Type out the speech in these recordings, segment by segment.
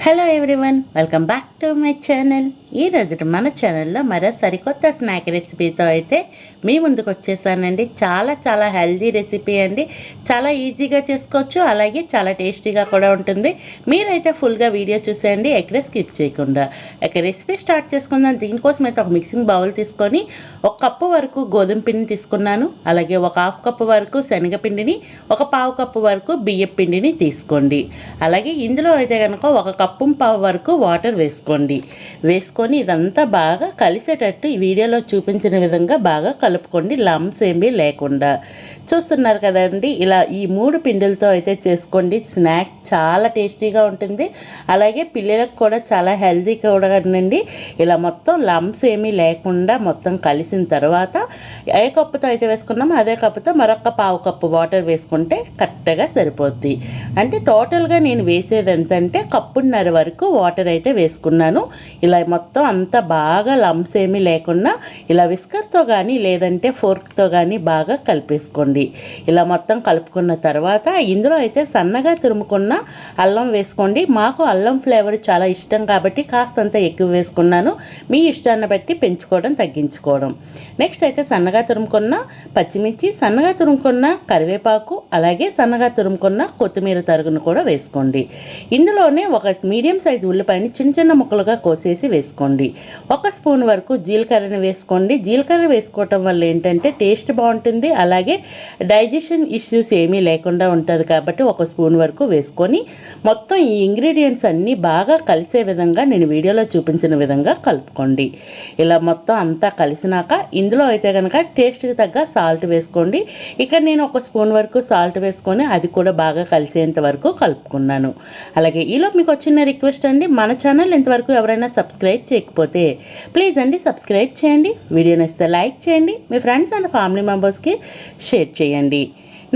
Hello everyone welcome back to my channel ఈ మన ఛానల్లో మరో సరికొత్త స్నాక్ రెసిపీతో అయితే మీ ముందుకు వచ్చేసానండి. చాలా చాలా హెల్దీ రెసిపీ అండి. చాలా ఈజీగా చేసుకోవచ్చు అలాగే చాలా టేస్టీగా కూడా ఉంటుంది. మీరైతే ఫుల్గా వీడియో చూసేయండి ఎక్కడ స్కిప్ చేయకుండా. ఇక రెసిపీ స్టార్ట్ చేసుకుందాం. దీనికోసం అయితే ఒక మిక్సింగ్ బౌల్ తీసుకొని ఒక కప్పు వరకు గోధుమ పిండిని తీసుకున్నాను. అలాగే ఒక హాఫ్ కప్పు వరకు శనగపిండిని ఒక పావు కప్పు వరకు బియ్యం పిండిని తీసుకోండి. అలాగే ఇందులో అయితే కనుక ఒక కప్పు పావు వరకు వాటర్ వేసుకోండి. వేసుకొని ఇదంతా బాగా కలిసేటట్టు ఈ వీడియోలో చూపించిన విధంగా బాగా కలుపుకోండి. లమ్స్ ఏమీ లేకుండా. చూస్తున్నారు కదండి ఇలా ఈ మూడు పిండిలతో అయితే చేసుకోండి. స్నాక్ చాలా టేస్టీగా ఉంటుంది. అలాగే పిల్లలకు కూడా చాలా హెల్తీ కూడా అండి. ఇలా మొత్తం లమ్స్ ఏమీ లేకుండా మొత్తం కలిసిన తర్వాత ఏ కప్పుతో అయితే వేసుకున్నామో అదే కప్పుతో మరొక పావు కప్పు వాటర్ వేసుకుంటే కరెక్ట్గా సరిపోద్ది. అంటే టోటల్గా నేను వేసేది ఎంత అంటే కప్పున్నర వరకు వాటర్ అయితే వేసుకున్నాను. ఇలా మొత్తం అంతా బాగా లమ్స్ ఏమీ లేకుండా ఇలా విస్కర్తో కానీ లేదంటే ఫోర్క్తో కానీ బాగా కలిపేసుకోండి. ఇలా మొత్తం కలుపుకున్న తర్వాత ఇందులో అయితే సన్నగా తురుముకున్న అల్లం వేసుకోండి. మాకు అల్లం ఫ్లేవర్ చాలా ఇష్టం కాబట్టి కాస్తంత ఎక్కువ వేసుకున్నాను. మీ ఇష్టాన్ని బట్టి పెంచుకోవడం తగ్గించుకోవడం. నెక్స్ట్ అయితే సన్నగా తురుముకున్న పచ్చిమిర్చి సన్నగా తురుముకున్న కరివేపాకు అలాగే సన్నగా తురుముకున్న కొత్తిమీర తరుగును కూడా వేసుకోండి. ఇందులోనే ఒక మీడియం సైజు ఉల్లిపాయని చిన్న చిన్న ముక్కలుగా కోసేసి వేసుకోండి. ఒక స్పూన్ వరకు జీలకర్రని వేసుకోండి. జీలకర్ర వేసుకోవటం వల్ల ఏంటంటే టేస్ట్ బాగుంటుంది. అలాగే డైజెషన్ ఇష్యూస్ ఏమీ లేకుండా ఉంటుంది కాబట్టి ఒక స్పూన్ వరకు వేసుకొని మొత్తం ఈ ఇంగ్రీడియంట్స్ అన్నీ బాగా కలిసే విధంగా నేను వీడియోలో చూపించిన విధంగా కలుపుకోండి. ఇలా మొత్తం అంతా కలిసినాక ఇందులో అయితే కనుక టేస్ట్కి తగ్గ సాల్ట్ వేసుకోండి. ఇక్కడ నేను ఒక స్పూన్ వరకు సాల్ట్ వేసుకొని అది కూడా బాగా కలిసేంత వరకు కలుపుకున్నాను. అలాగే ఈలో మీకు వచ్చిన రిక్వెస్ట్ అండి. మన ఛానల్ ఇంతవరకు ఎవరైనా సబ్స్క్రైబ్ చేయకపోతే ప్లీజ్ అండి సబ్స్క్రైబ్ చేయండి. వీడియో నచ్చితే లైక్ చేయండి. మీ ఫ్రెండ్స్ అండ్ ఫ్యామిలీ మెంబర్స్కి షేర్ చేయండి.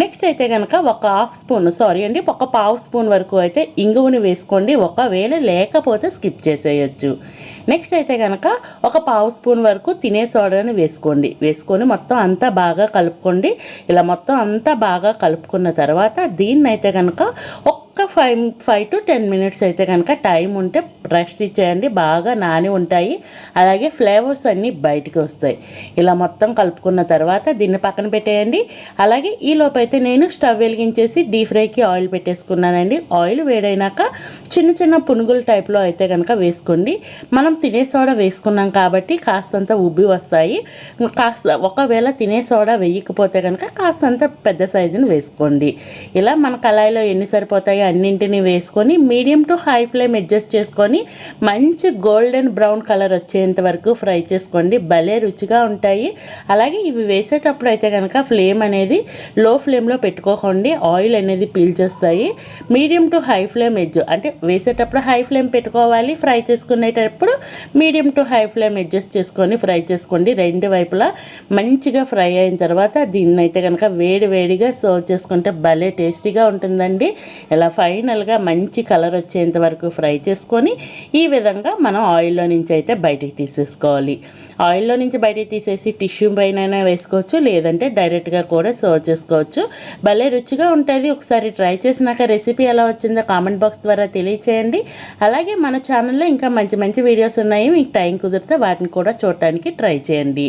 నెక్స్ట్ అయితే కనుక ఒక హాఫ్ స్పూన్ సారీ అండి ఒక పావు స్పూన్ వరకు అయితే ఇంగువని వేసుకోండి. ఒకవేళ లేకపోతే స్కిప్ చేసేయచ్చు. నెక్స్ట్ అయితే కనుక ఒక పావు స్పూన్ వరకు తినే సోడాని వేసుకోండి. వేసుకొని మొత్తం అంతా బాగా కలుపుకోండి. ఇలా మొత్తం అంతా బాగా కలుపుకున్న తర్వాత దీన్ని అయితే కనుక ఒక five five to ten minutes అయితే కనుక టైం ఉంటే రెస్ట్ ఇచ్చేయండి. బాగా నాని ఉంటాయి. అలాగే ఫ్లేవర్స్ అన్నీ బయటికి వస్తాయి. ఇలా మొత్తం కలుపుకున్న తర్వాత దీన్ని పక్కన పెట్టేయండి. అలాగే ఈ లోపైతే అయితే నేను స్టవ్ వెలిగించేసి డీప్ ఫ్రైకి ఆయిల్ పెట్టేసుకున్నానండి. ఆయిల్ వేడైనాక చిన్న చిన్న పునుగుల టైప్లో అయితే కనుక వేసుకోండి. మనం తినే సోడా వేసుకున్నాం కాబట్టి కాస్తంత ఉబ్బి వస్తాయి. కాస్త ఒకవేళ తినే సోడా వేయకపోతే కనుక కాస్తంత పెద్ద సైజుని వేసుకోండి. ఇలా మన కళాయిలో ఎన్ని సరిపోతాయో అన్నింటినీ వేసుకొని medium to high flame adjust చేసుకొని మంచి గోల్డెన్ బ్రౌన్ కలర్ వచ్చేంత వరకు ఫ్రై చేసుకోండి. భలే రుచిగా ఉంటాయి. అలాగే ఇవి వేసేటప్పుడు అయితే కనుక ఫ్లేమ్ అనేది లో ఫ్లేమ్లో పెట్టుకోకండి. ఆయిల్ అనేది పీల్చేస్తాయి మీడియం టు హై ఫ్లేమ్ ఎడ్జ్ అంటే వేసేటప్పుడు హై ఫ్లేమ్ పెట్టుకోవాలి. ఫ్రై చేసుకునేటప్పుడు medium to high flame adjust చేసుకొని ఫ్రై చేసుకోండి. రెండు వైపులా మంచిగా ఫ్రై అయిన తర్వాత దీన్ని అయితే కనుక వేడి వేడిగా సర్వ్ చేసుకుంటే భలే టేస్టీగా ఉంటుందండి. ఇలా ఫైనల్గా మంచి కలర్ వచ్చేంత వరకు ఫ్రై చేసుకొని ఈ విధంగా మనం ఆయిల్లో నుంచి అయితే బయటికి తీసేసుకోవాలి. ఆయిల్లో నుంచి బయటికి తీసేసి టిష్యూ పైన వేసుకోవచ్చు లేదంటే డైరెక్ట్గా కూడా సర్వ్ చేసుకోవచ్చు. భలే రుచిగా ఉంటుంది. ఒకసారి ట్రై చేసినాక రెసిపీ ఎలా వచ్చిందో కామెంట్ బాక్స్ ద్వారా తెలియచేయండి. అలాగే మన ఛానల్లో ఇంకా మంచి మంచి వీడియోస్ ఉన్నాయి. మీకు టైం కుదిరితే వాటిని కూడా చూడటానికి ట్రై చేయండి.